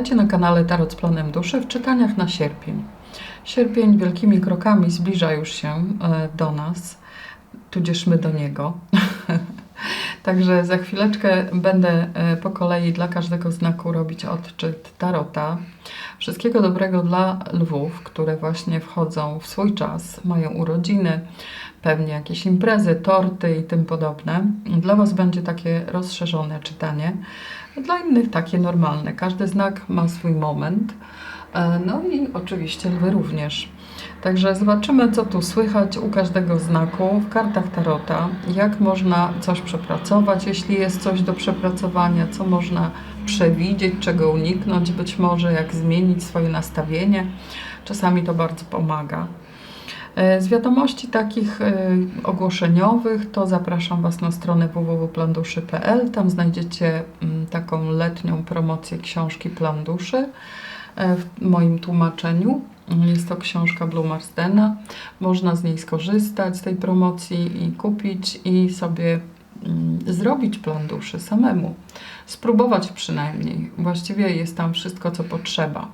Witajcie na kanale Tarot z Planem Duszy w czytaniach na sierpień. Sierpień wielkimi krokami zbliża już się e, do nas, tudzież my do niego. Także za chwileczkę będę e, po kolei dla każdego znaku robić odczyt Tarota. Wszystkiego dobrego dla lwów, które właśnie wchodzą w swój czas, mają urodziny, pewnie jakieś imprezy, torty i tym podobne. Dla Was będzie takie rozszerzone czytanie, dla innych takie normalne. Każdy znak ma swój moment. E, No i oczywiście lwy również. Także zobaczymy, co tu słychać u każdego znaku w kartach Tarota, jak można coś przepracować, jeśli jest coś do przepracowania, co można przewidzieć, czego uniknąć, być może jak zmienić swoje nastawienie. Czasami to bardzo pomaga. E, Z wiadomości takich e, ogłoszeniowych to zapraszam Was na stronę www.planduszy.pl. Tam znajdziecie mm, taką letnią promocję książki Plan Duszy e, w moim tłumaczeniu. Jest to książka Blue Marsdena. Można z niej skorzystać, z tej promocji i kupić i sobie mm, zrobić plan duszy samemu. Spróbować przynajmniej. Właściwie jest tam wszystko, co potrzeba,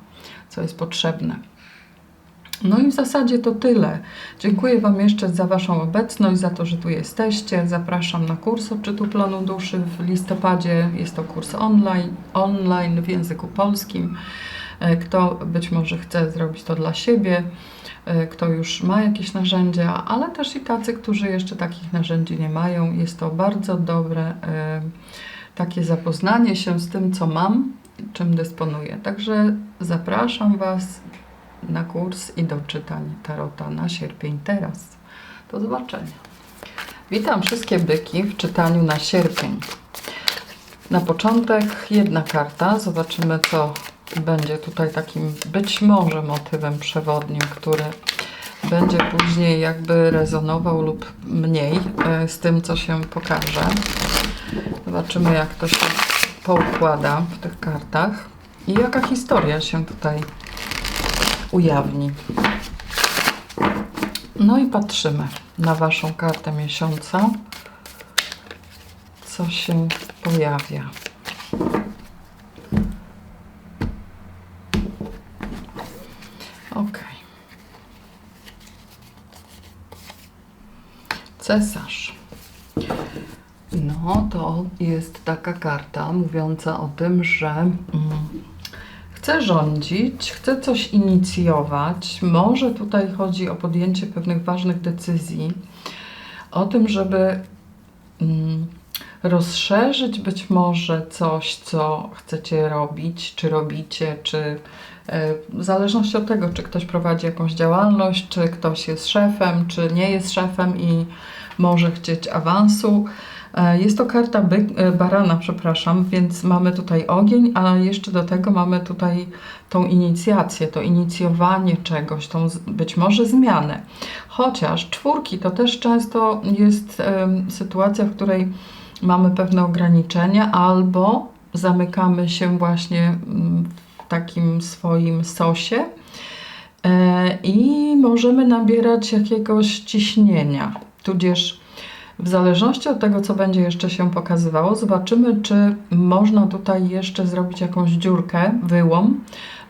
co jest potrzebne. No i w zasadzie to tyle. Dziękuję Wam jeszcze za Waszą obecność, za to, że tu jesteście. Zapraszam na kurs odczytu planu duszy w listopadzie. Jest to kurs online, online w języku polskim. E, Kto być może chce zrobić to dla siebie, e, kto już ma jakieś narzędzia, ale też i tacy, którzy jeszcze takich narzędzi nie mają. Jest to bardzo dobre e, takie zapoznanie się z tym, co mam, czym dysponuję. Także zapraszam Was na kurs i do czytań Tarota na sierpień teraz. Do zobaczenia. Witam wszystkie byki w czytaniu na sierpień. Na początek jedna karta. Zobaczymy, co będzie tutaj takim być może motywem przewodnim, który będzie później jakby rezonował lub mniej e, z tym, co się pokaże. Zobaczymy, jak to się poukłada w tych kartach i jaka historia się tutaj ujawni. No i patrzymy na Waszą kartę miesiąca, co się pojawia. Ok. Cesarz. No, to jest taka karta mówiąca o tym, że mm, chce rządzić, chce coś inicjować. Może tutaj chodzi o podjęcie pewnych ważnych decyzji, o tym, żeby mm, rozszerzyć być może coś, co chcecie robić, czy robicie, czy e, w zależności od tego, czy ktoś prowadzi jakąś działalność, czy ktoś jest szefem, czy nie jest szefem i może chcieć awansu. E, Jest to karta byk, e, barana, przepraszam, więc mamy tutaj ogień, a jeszcze do tego mamy tutaj tą inicjację, to inicjowanie czegoś, tą być może zmianę. Chociaż czwórki to też często jest sytuacja, w której mamy pewne ograniczenia albo zamykamy się właśnie mm, w takim swoim sosie e, i możemy nabierać jakiegoś ciśnienia, tudzież w zależności od tego, co będzie jeszcze się pokazywało, zobaczymy, czy można tutaj jeszcze zrobić jakąś dziurkę, wyłom,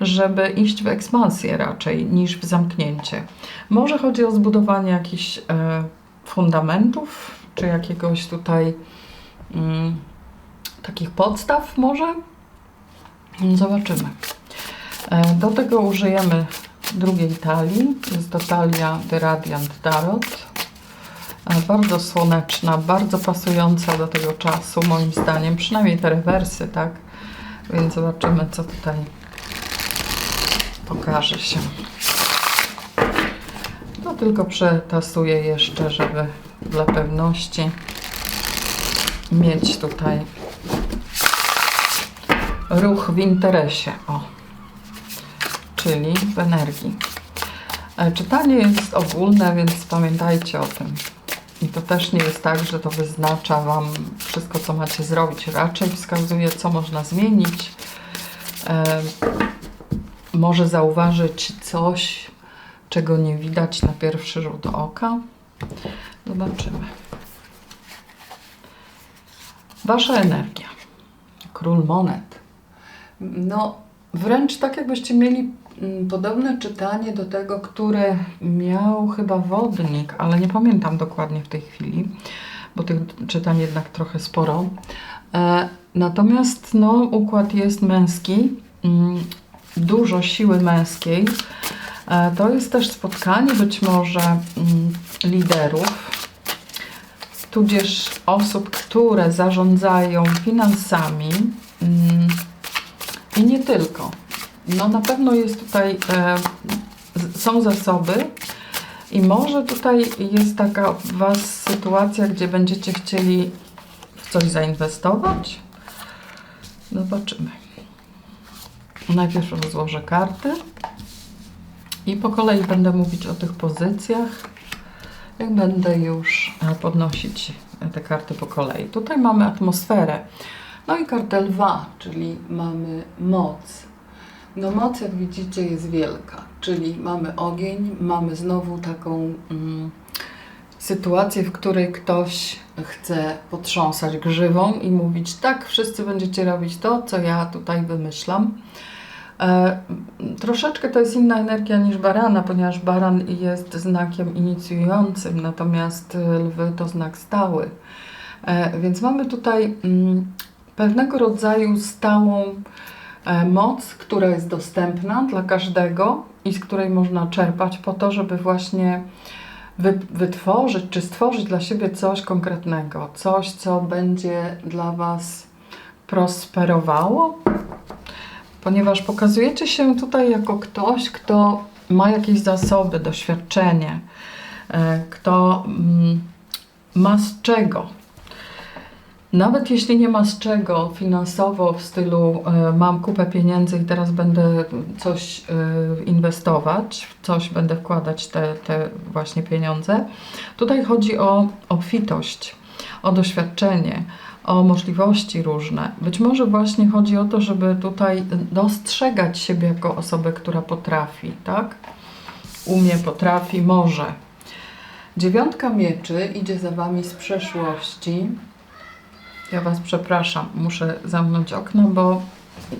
żeby iść w ekspansję raczej niż w zamknięcie. Może chodzi o zbudowanie jakichś e, fundamentów, czy jakiegoś tutaj mm, takich podstaw może? Zobaczymy. E, do tego użyjemy drugiej talii. Jest to talia The Radiant Tarot. Bardzo słoneczna, bardzo pasująca do tego czasu, moim zdaniem. Przynajmniej te rewersy, tak? Więc zobaczymy, co tutaj pokaże się. To tylko przetasuję jeszcze, żeby dla pewności mieć tutaj ruch w interesie. O. Czyli w energii. E, Czytanie jest ogólne, więc pamiętajcie o tym. I to też nie jest tak, że to wyznacza Wam wszystko, co macie zrobić. Raczej wskazuje, co można zmienić. E, może zauważyć coś, czego nie widać na pierwszy rzut oka. Zobaczymy. Wasza energia. Król monet. No, wręcz tak jakbyście mieli podobne czytanie do tego, które miał chyba wodnik, ale nie pamiętam dokładnie w tej chwili, bo tych czytań jednak trochę sporo. E, natomiast no, układ jest męski, mm, dużo siły męskiej. E, to jest też spotkanie być może mm, liderów, tudzież osób, które zarządzają finansami mm, i nie tylko. No na pewno jest tutaj, e, są zasoby i może tutaj jest taka Was sytuacja, gdzie będziecie chcieli w coś zainwestować. Zobaczymy. Najpierw rozłożę karty i po kolei będę mówić o tych pozycjach, jak będę już e, podnosić te karty po kolei. Tutaj mamy atmosferę. No i kartę lwa, czyli mamy moc. No moc, jak widzicie, jest wielka, czyli mamy ogień, mamy znowu taką mm, sytuację, w której ktoś chce potrząsać grzywą i mówić tak, wszyscy będziecie robić to, co ja tutaj wymyślam. E, troszeczkę to jest inna energia niż barana, ponieważ baran jest znakiem inicjującym, natomiast lwy to znak stały. E, więc mamy tutaj mm, pewnego rodzaju stałą moc, która jest dostępna dla każdego i z której można czerpać po to, żeby właśnie wytworzyć czy stworzyć dla siebie coś konkretnego, coś, co będzie dla Was prosperowało, ponieważ pokazujecie się tutaj jako ktoś, kto ma jakieś zasoby, doświadczenie, e, kto mm, ma z czego nawet jeśli nie ma z czego finansowo w stylu y, mam kupę pieniędzy i teraz będę coś y, inwestować, w coś będę wkładać te, te właśnie pieniądze, tutaj chodzi o obfitość, o doświadczenie, o możliwości różne. Być może właśnie chodzi o to, żeby tutaj dostrzegać siebie jako osobę, która potrafi, tak? Umie, potrafi, może. Dziewiątka mieczy idzie za Wami z przeszłości ja Was przepraszam, muszę zamknąć okno, bo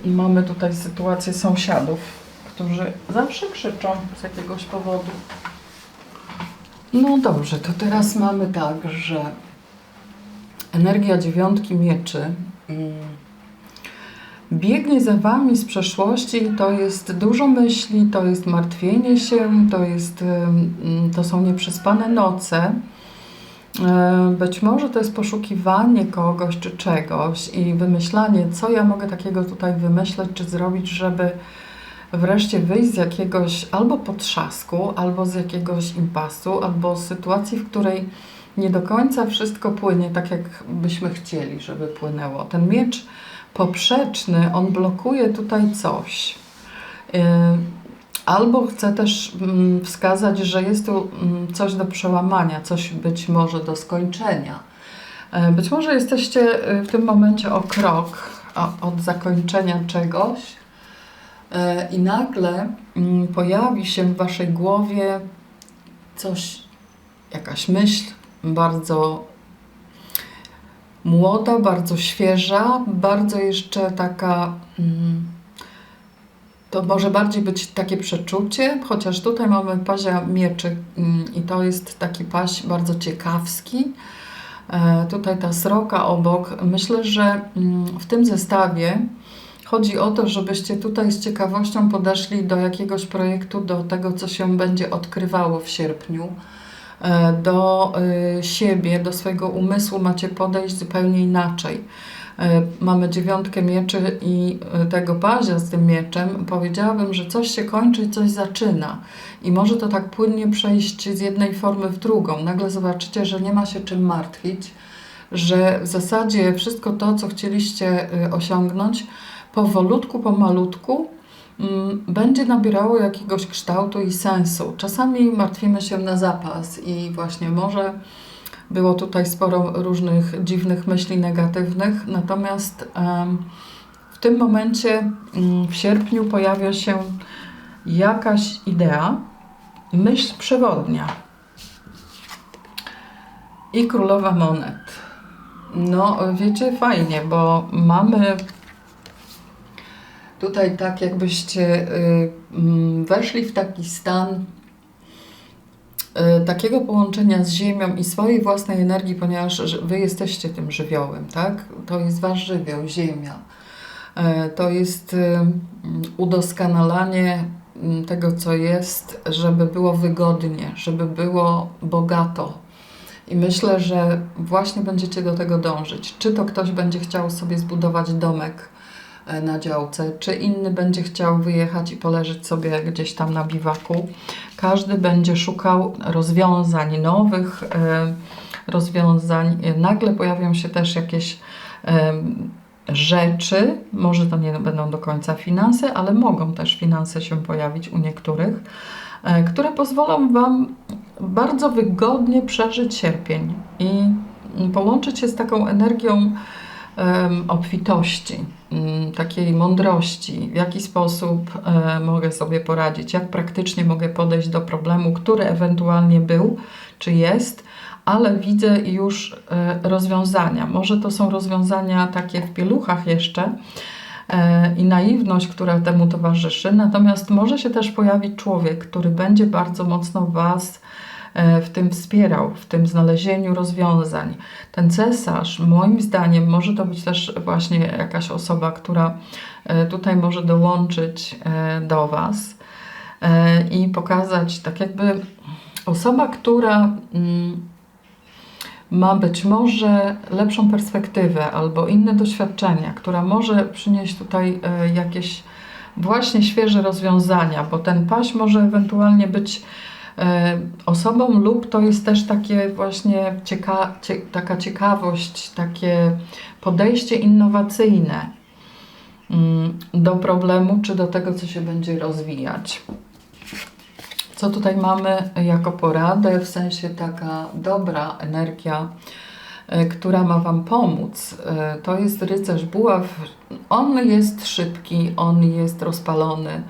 mamy tutaj sytuację sąsiadów, którzy zawsze krzyczą z jakiegoś powodu. No dobrze, to teraz mamy tak, że energia dziewiątki mieczy mm, biegnie za Wami z przeszłości. To jest dużo myśli, to jest martwienie się, to, jest, to są nieprzespane noce. E, być może to jest poszukiwanie kogoś czy czegoś i wymyślanie, co ja mogę takiego tutaj wymyśleć czy zrobić, żeby wreszcie wyjść z jakiegoś albo potrzasku, albo z jakiegoś impasu, albo z sytuacji, w której nie do końca wszystko płynie tak, jak byśmy chcieli, żeby płynęło. Ten miecz poprzeczny, on blokuje tutaj coś. E, Albo chcę też mm, wskazać, że jest tu mm, coś do przełamania, coś być może do skończenia. E, być może jesteście y, w tym momencie o krok od zakończenia czegoś e, i nagle mm, pojawi się w waszej głowie coś, jakaś myśl bardzo młoda, bardzo świeża, bardzo jeszcze taka to może bardziej być takie przeczucie, chociaż tutaj mamy pazia mieczy mm, i to jest taki paź bardzo ciekawski. E, tutaj ta sroka obok. Myślę, że mm, w tym zestawie chodzi o to, żebyście tutaj z ciekawością podeszli do jakiegoś projektu, do tego, co się będzie odkrywało w sierpniu. E, do y, siebie, do swojego umysłu macie podejść zupełnie inaczej. E, mamy dziewiątkę mieczy i e, tego pazia z tym mieczem, powiedziałabym, że coś się kończy i coś zaczyna. I może to tak płynnie przejść z jednej formy w drugą. Nagle zobaczycie, że nie ma się czym martwić, że w zasadzie wszystko to, co chcieliście e, osiągnąć, powolutku, pomalutku, mm, będzie nabierało jakiegoś kształtu i sensu. Czasami martwimy się na zapas i właśnie może było tutaj sporo różnych dziwnych myśli negatywnych, natomiast w tym momencie mm, w sierpniu pojawia się jakaś idea, myśl przewodnia i królowa monet. No, wiecie, fajnie, bo mamy Tutaj tak jakbyście y, mm, weszli w taki stan takiego połączenia z Ziemią i swojej własnej energii, ponieważ Wy jesteście tym żywiołem, tak? To jest Wasz żywioł, Ziemia. E, To jest y, mm, udoskonalanie mm, tego, co jest, żeby było wygodnie, żeby było bogato. I myślę, że właśnie będziecie do tego dążyć. Czy to ktoś będzie chciał sobie zbudować domek na działce, czy inny będzie chciał wyjechać i poleżeć sobie gdzieś tam na biwaku. Każdy będzie szukał rozwiązań, nowych e, rozwiązań. E, Nagle pojawią się też jakieś em, rzeczy, może to nie będą do końca finanse, ale mogą też finanse się pojawić u niektórych, e, które pozwolą Wam bardzo wygodnie przeżyć sierpień i połączyć się z taką energią obfitości, mm, takiej mądrości, w jaki sposób mogę sobie poradzić, jak praktycznie mogę podejść do problemu, który ewentualnie był czy jest, ale widzę już e, rozwiązania. Może to są rozwiązania takie w pieluchach jeszcze e, i naiwność, która temu towarzyszy, natomiast może się też pojawić człowiek, który będzie bardzo mocno Was w tym wspierał, w tym znalezieniu rozwiązań. Ten cesarz, moim zdaniem, może to być też właśnie jakaś osoba, która e, tutaj może dołączyć e, do Was e, i pokazać, tak jakby osoba, która mm, ma być może lepszą perspektywę albo inne doświadczenia, która może przynieść tutaj e, jakieś właśnie świeże rozwiązania, bo ten paś może ewentualnie być e, osobą lub to jest też takie właśnie cieka cie taka ciekawość, takie podejście innowacyjne mm, do problemu czy do tego, co się będzie rozwijać. Co tutaj mamy jako poradę, w sensie taka dobra energia, e, która ma Wam pomóc. E, To jest rycerz buław. On jest szybki, on jest rozpalony.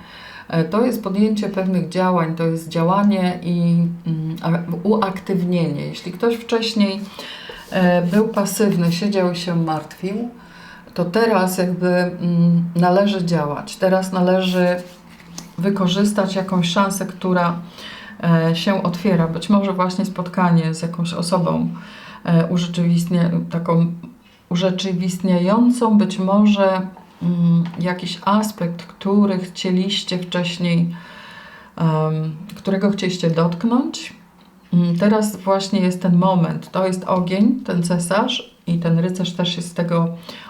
E, To jest podjęcie pewnych działań, to jest działanie i mm, uaktywnienie. Jeśli ktoś wcześniej e, był pasywny, siedział i się martwił, to teraz jakby mm, należy działać. Teraz należy wykorzystać jakąś szansę, która e, się otwiera. Być może właśnie spotkanie z jakąś osobą e, urzeczywistnia, taką urzeczywistniającą, być może jakiś aspekt, który chcieliście wcześniej, którego chcieliście dotknąć. Mm, Teraz właśnie jest ten moment. To jest ogień, ten cesarz i ten rycerz też jest z tego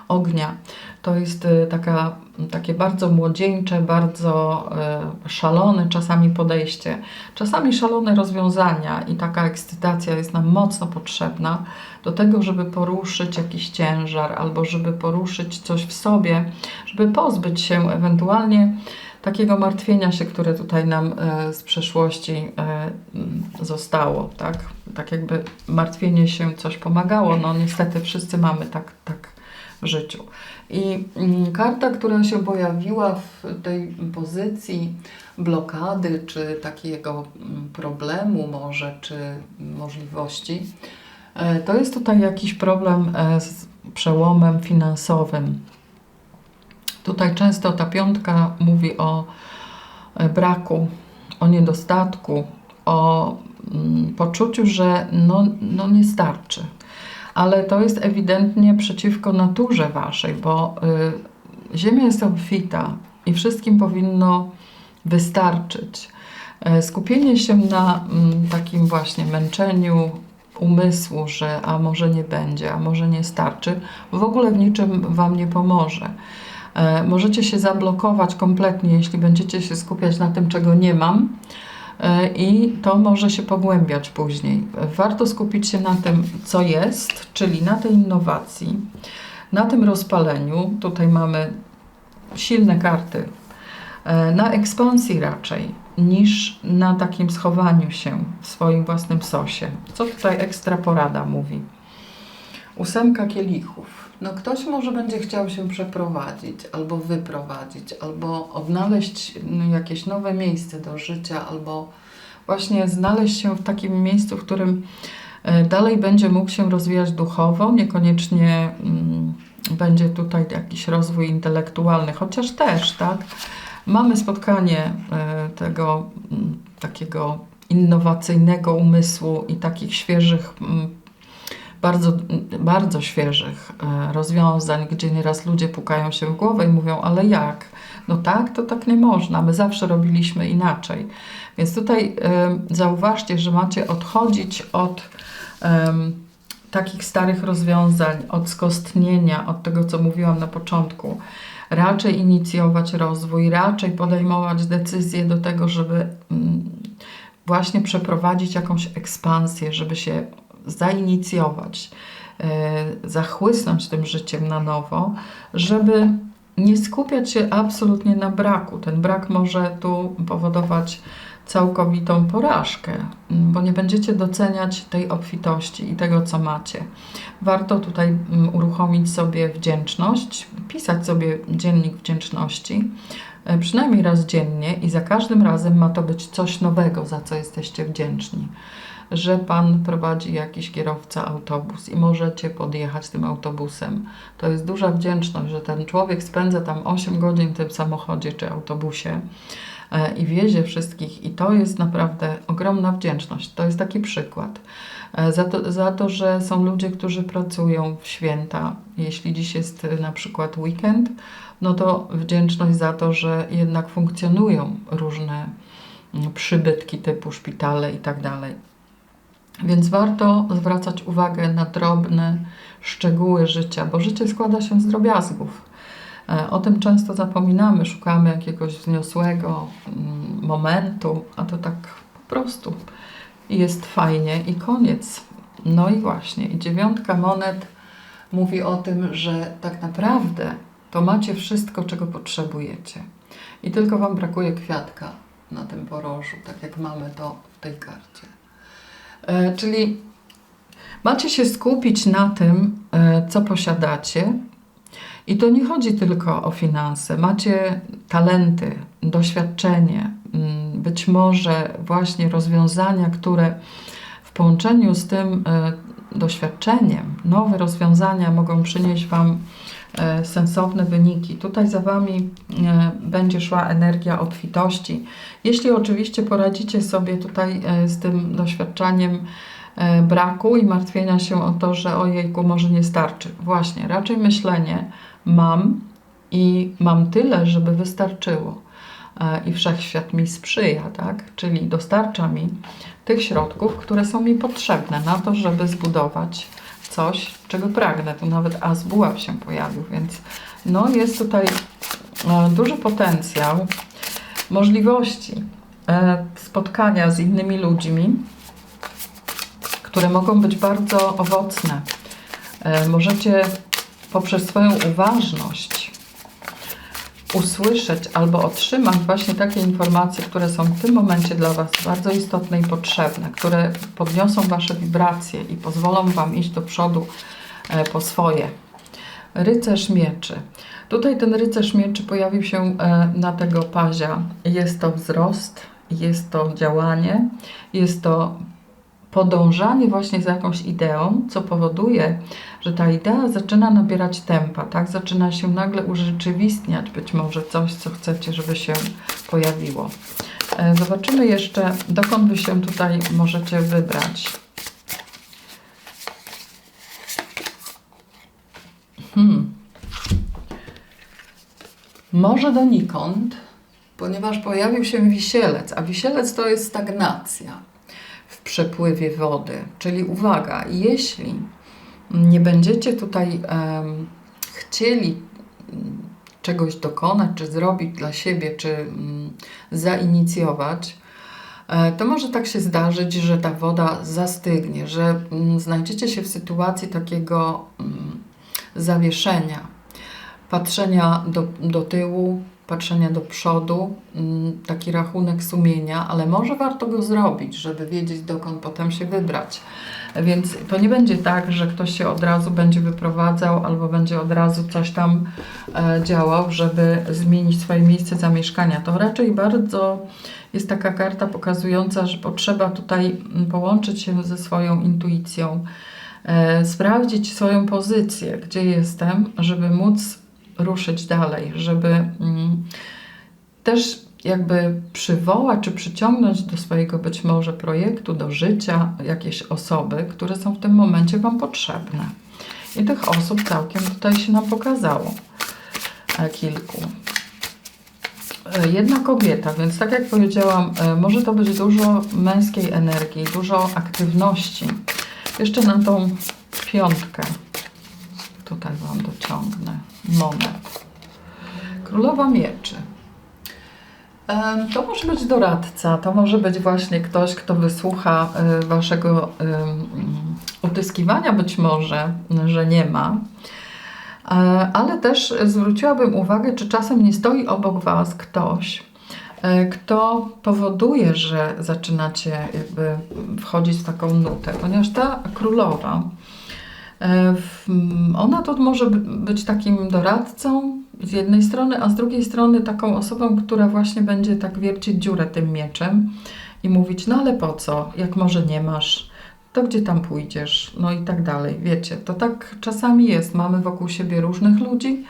ognia. To jest y, taka, takie bardzo młodzieńcze, bardzo y, szalone czasami podejście, czasami szalone rozwiązania i taka ekscytacja jest nam mocno potrzebna do tego, żeby poruszyć jakiś ciężar albo żeby poruszyć coś w sobie, żeby pozbyć się ewentualnie takiego martwienia się, które tutaj nam e, z przeszłości e, zostało, tak? Tak jakby martwienie się coś pomagało, no niestety wszyscy mamy tak, tak w życiu. I mm, karta, która się pojawiła w tej pozycji blokady, czy takiego mm, problemu może, czy możliwości, e, to jest tutaj jakiś problem z przełomem finansowym. Tutaj często ta piątka mówi o e, braku, o niedostatku, o mm, poczuciu, że no, no nie starczy. Ale to jest ewidentnie przeciwko naturze waszej, bo y, Ziemia jest obfita i wszystkim powinno wystarczyć. E, Skupienie się na mm, takim właśnie męczeniu umysłu, że a może nie będzie, a może nie starczy, w ogóle w niczym wam nie pomoże. E, Możecie się zablokować kompletnie, jeśli będziecie się skupiać na tym, czego nie mam, e, i to może się pogłębiać później. Warto skupić się na tym, co jest, czyli na tej innowacji, na tym rozpaleniu. Tutaj mamy silne karty, e, na ekspansji raczej, niż na takim schowaniu się w swoim własnym sosie. Co tutaj ekstra porada mówi? Ósemka kielichów. No ktoś może będzie chciał się przeprowadzić, albo wyprowadzić, albo odnaleźć no, jakieś nowe miejsce do życia, albo właśnie znaleźć się w takim miejscu, w którym e, dalej będzie mógł się rozwijać duchowo, niekoniecznie mm, będzie tutaj jakiś rozwój intelektualny, chociaż też, tak? Mamy spotkanie e, tego mm, takiego innowacyjnego umysłu i takich świeżych, mm, bardzo, bardzo świeżych e, rozwiązań, gdzie nieraz ludzie pukają się w głowę i mówią, ale jak? No tak, to tak nie można, my zawsze robiliśmy inaczej. Więc tutaj zauważcie, że macie odchodzić od takich starych rozwiązań, od skostnienia, od tego, co mówiłam na początku raczej inicjować rozwój, raczej podejmować decyzje do tego, żeby mm, właśnie przeprowadzić jakąś ekspansję, żeby się zainicjować, e, zachłysnąć tym życiem na nowo, żeby nie skupiać się absolutnie na braku. Ten brak może tu powodować całkowitą porażkę, bo nie będziecie doceniać tej obfitości i tego, co macie. Warto tutaj mm, uruchomić sobie wdzięczność, pisać sobie dziennik wdzięczności, e, przynajmniej raz dziennie i za każdym razem ma to być coś nowego, za co jesteście wdzięczni. Że Pan prowadzi jakiś kierowca autobus i możecie podjechać tym autobusem. To jest duża wdzięczność, że ten człowiek spędza tam 8 godzin w tym samochodzie czy autobusie E, i wiezie wszystkich, i to jest naprawdę ogromna wdzięczność. To jest taki przykład. E, za to, za to, że są ludzie, którzy pracują w święta. Jeśli dziś jest e, na przykład weekend, no to wdzięczność za to, że jednak funkcjonują różne mm, przybytki typu szpitale i tak dalej. Więc warto zwracać uwagę na drobne szczegóły życia, bo życie składa się z drobiazgów. E, o tym często zapominamy, szukamy jakiegoś wzniosłego mm, momentu, a to tak po prostu jest fajnie i koniec. No i właśnie, dziewiątka monet mówi o tym, że tak naprawdę to macie wszystko, czego potrzebujecie. I tylko Wam brakuje kwiatka na tym porożu, tak jak mamy to w tej karcie. E, czyli macie się skupić na tym, e, co posiadacie, i to nie chodzi tylko o finanse. Macie talenty, doświadczenie, mm, być może właśnie rozwiązania, które w połączeniu z tym e, doświadczeniem, nowe rozwiązania mogą przynieść Wam sensowne wyniki. Tutaj za Wami e, będzie szła energia obfitości. Jeśli oczywiście poradzicie sobie tutaj z tym doświadczeniem braku i martwienia się o to, że ojejku, może nie starczy. Właśnie, raczej myślenie, mam i mam tyle, żeby wystarczyło. E, I wszechświat mi sprzyja, tak? Czyli dostarcza mi tych środków, które są mi potrzebne na to, żeby zbudować coś, czego pragnę. Tu nawet as buław się pojawił, więc no jest tutaj e, duży potencjał możliwości e, spotkania z innymi ludźmi, które mogą być bardzo owocne. Możecie poprzez swoją uważność usłyszeć albo otrzymać właśnie takie informacje, które są w tym momencie dla Was bardzo istotne i potrzebne, które podniosą Wasze wibracje i pozwolą Wam iść do przodu e, po swoje. Rycerz mieczy. Tutaj ten rycerz mieczy pojawił się e, na tego pazia. Jest to wzrost, jest to działanie, jest to podążanie właśnie za jakąś ideą, co powoduje, że ta idea zaczyna nabierać tempa, tak? Zaczyna się nagle urzeczywistniać być może coś, co chcecie, żeby się pojawiło. E, zobaczymy jeszcze, dokąd Wy się tutaj możecie wybrać. Hmm. Może donikąd, ponieważ pojawił się wisielec, a wisielec to jest stagnacja w przepływie wody. Czyli uwaga, jeśli nie będziecie tutaj um, chcieli czegoś dokonać, czy zrobić dla siebie, czy um, zainicjować, e, to może tak się zdarzyć, że ta woda zastygnie, że um, znajdziecie się w sytuacji takiego zawieszenia, patrzenia do, do tyłu, patrzenia do przodu, mm, taki rachunek sumienia, ale może warto go zrobić, żeby wiedzieć, dokąd potem się wybrać. Więc to nie będzie tak, że ktoś się od razu będzie wyprowadzał albo będzie od razu coś tam e, działał, żeby zmienić swoje miejsce zamieszkania. To raczej bardzo jest taka karta pokazująca, że potrzeba tutaj mm, połączyć się ze swoją intuicją e, sprawdzić swoją pozycję, gdzie jestem, żeby móc ruszyć dalej, żeby mm, też jakby przywołać czy przyciągnąć do swojego być może projektu, do życia jakieś osoby, które są w tym momencie Wam potrzebne. I tych osób całkiem tutaj się nam pokazało e, kilku. E, Jedna kobieta, więc tak jak powiedziałam, e, może to być dużo męskiej energii, dużo aktywności. Jeszcze na tą piątkę tutaj Wam dociągnę monet. Królowa mieczy. To może być doradca, to może być właśnie ktoś, kto wysłucha e, Waszego utyskiwania, być może, że nie ma. E, Ale też zwróciłabym uwagę, czy czasem nie stoi obok Was ktoś, e, kto powoduje, że zaczynacie jakby wchodzić w taką nutę, ponieważ ta królowa, e, ona to może by- być takim doradcą z jednej strony, a z drugiej strony taką osobą, która właśnie będzie tak wiercić dziurę tym mieczem i mówić, no ale po co, jak może nie masz, to gdzie tam pójdziesz, no i tak dalej. Wiecie, to tak czasami jest. Mamy wokół siebie różnych ludzi,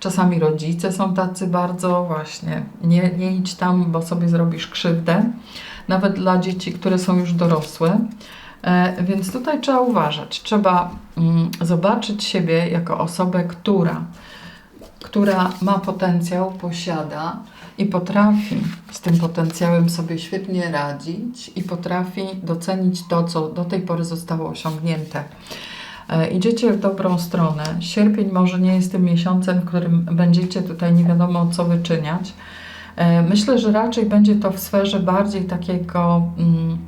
czasami rodzice są tacy bardzo właśnie, nie, nie idź tam, bo sobie zrobisz krzywdę, nawet dla dzieci, które są już dorosłe. E, Więc tutaj trzeba uważać. Trzeba mm, zobaczyć siebie jako osobę, która, która ma potencjał, posiada i potrafi z tym potencjałem sobie świetnie radzić i potrafi docenić to, co do tej pory zostało osiągnięte. E, Idziecie w dobrą stronę. Sierpień może nie jest tym miesiącem, w którym będziecie tutaj nie wiadomo co wyczyniać. E, Myślę, że raczej będzie to w sferze bardziej takiego mm,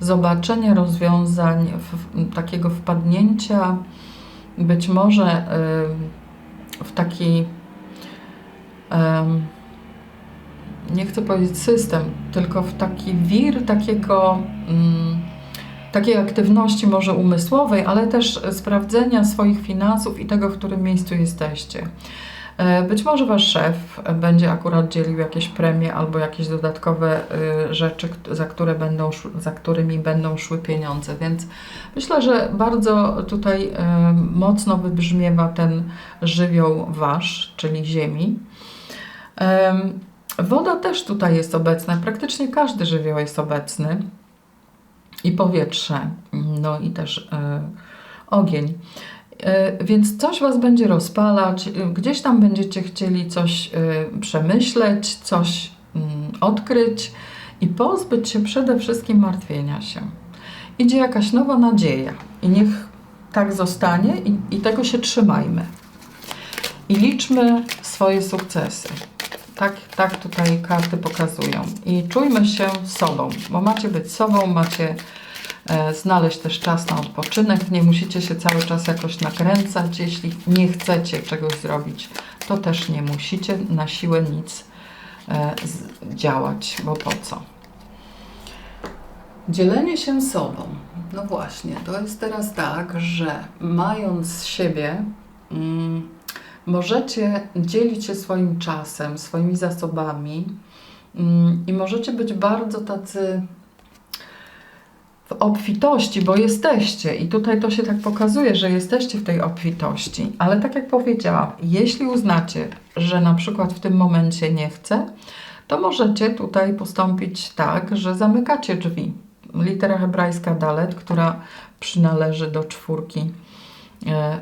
zobaczenia rozwiązań, takiego wpadnięcia być może w taki nie chcę powiedzieć system, tylko w taki wir takiego, mm, takiej aktywności może umysłowej, ale też sprawdzenia swoich finansów i tego, w którym miejscu jesteście. E, Być może Wasz szef będzie akurat dzielił jakieś premie albo jakieś dodatkowe y, rzeczy, za, które będą, za którymi będą szły pieniądze, więc myślę, że bardzo tutaj mocno wybrzmiewa ten żywioł Wasz, czyli Ziemi. Woda też tutaj jest obecna, praktycznie każdy żywioł jest obecny. I powietrze, no i też e, ogień. E, więc coś Was będzie rozpalać, e, gdzieś tam będziecie chcieli coś przemyśleć, coś mm, odkryć i pozbyć się przede wszystkim martwienia się. Idzie jakaś nowa nadzieja i niech tak zostanie i, i tego się trzymajmy. I liczmy swoje sukcesy. Tak, tak tutaj karty pokazują. I czujmy się sobą, bo macie być sobą, macie e, znaleźć też czas na odpoczynek. Nie musicie się cały czas jakoś nakręcać. Jeśli nie chcecie czegoś zrobić, to też nie musicie na siłę nic e, z, działać, bo po co? Dzielenie się sobą. No właśnie, to jest teraz tak, że mając siebie, mm, możecie dzielić się swoim czasem, swoimi zasobami mm, i możecie być bardzo tacy w obfitości, bo jesteście. I tutaj to się tak pokazuje, że jesteście w tej obfitości, ale tak jak powiedziałam, jeśli uznacie, że na przykład w tym momencie nie chce, to możecie tutaj postąpić tak, że zamykacie drzwi. Litera hebrajska dalet, która przynależy do czwórki,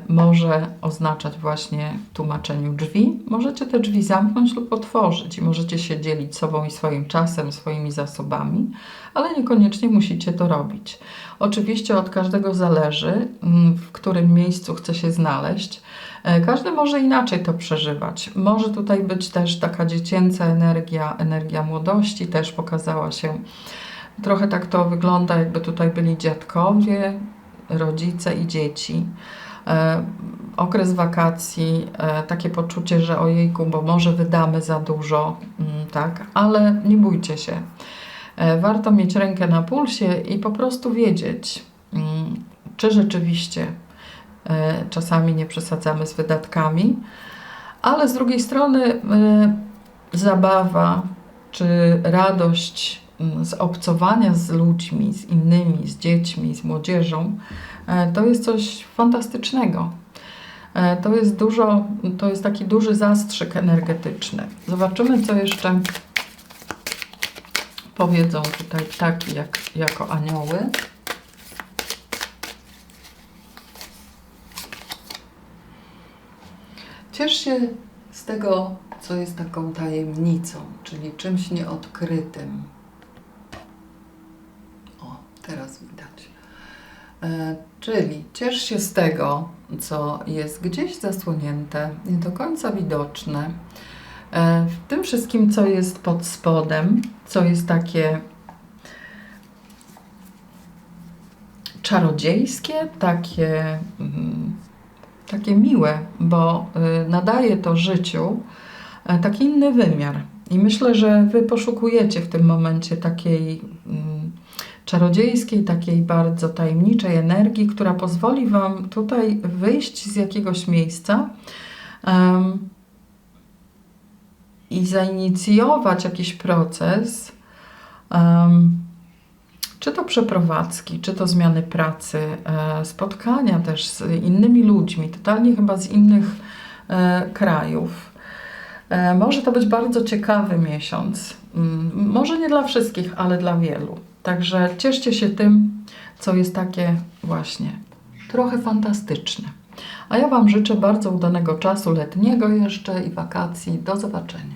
może oznaczać właśnie w tłumaczeniu drzwi. Możecie te drzwi zamknąć lub otworzyć i możecie się dzielić sobą i swoim czasem, swoimi zasobami, ale niekoniecznie musicie to robić. Oczywiście od każdego zależy, mm, w którym miejscu chce się znaleźć. E, Każdy może inaczej to przeżywać. Może tutaj być też taka dziecięca energia, energia młodości też pokazała się. Trochę tak to wygląda, jakby tutaj byli dziadkowie, rodzice i dzieci. E, okres wakacji, e, takie poczucie, że ojejku, bo może wydamy za dużo, mm, tak, ale nie bójcie się. E, warto mieć rękę na pulsie i po prostu wiedzieć, mm, czy rzeczywiście czasami nie przesadzamy z wydatkami, ale z drugiej strony zabawa czy radość z obcowania z ludźmi, z innymi, z dziećmi, z młodzieżą, e, to jest coś fantastycznego. E, To jest dużo, to jest taki duży zastrzyk energetyczny. Zobaczymy, co jeszcze powiedzą tutaj ptaki jak, jako anioły. Ciesz się z tego, co jest taką tajemnicą, czyli czymś nieodkrytym. O, teraz widać. E, czyli ciesz się z tego, co jest gdzieś zasłonięte, nie do końca widoczne. E, w tym wszystkim, co jest pod spodem, co jest takie czarodziejskie, takie, mm, takie miłe, bo y, nadaje to życiu e, taki inny wymiar. I myślę, że Wy poszukujecie w tym momencie takiej mm, czarodziejskiej, takiej bardzo tajemniczej energii, która pozwoli Wam tutaj wyjść z jakiegoś miejsca em, i zainicjować jakiś proces, em, czy to przeprowadzki, czy to zmiany pracy, e, spotkania też z innymi ludźmi, totalnie chyba z innych e, krajów. E, Może to być bardzo ciekawy miesiąc. Może nie dla wszystkich, ale dla wielu. Także cieszcie się tym, co jest takie właśnie trochę fantastyczne. A ja Wam życzę bardzo udanego czasu letniego jeszcze i wakacji. Do zobaczenia.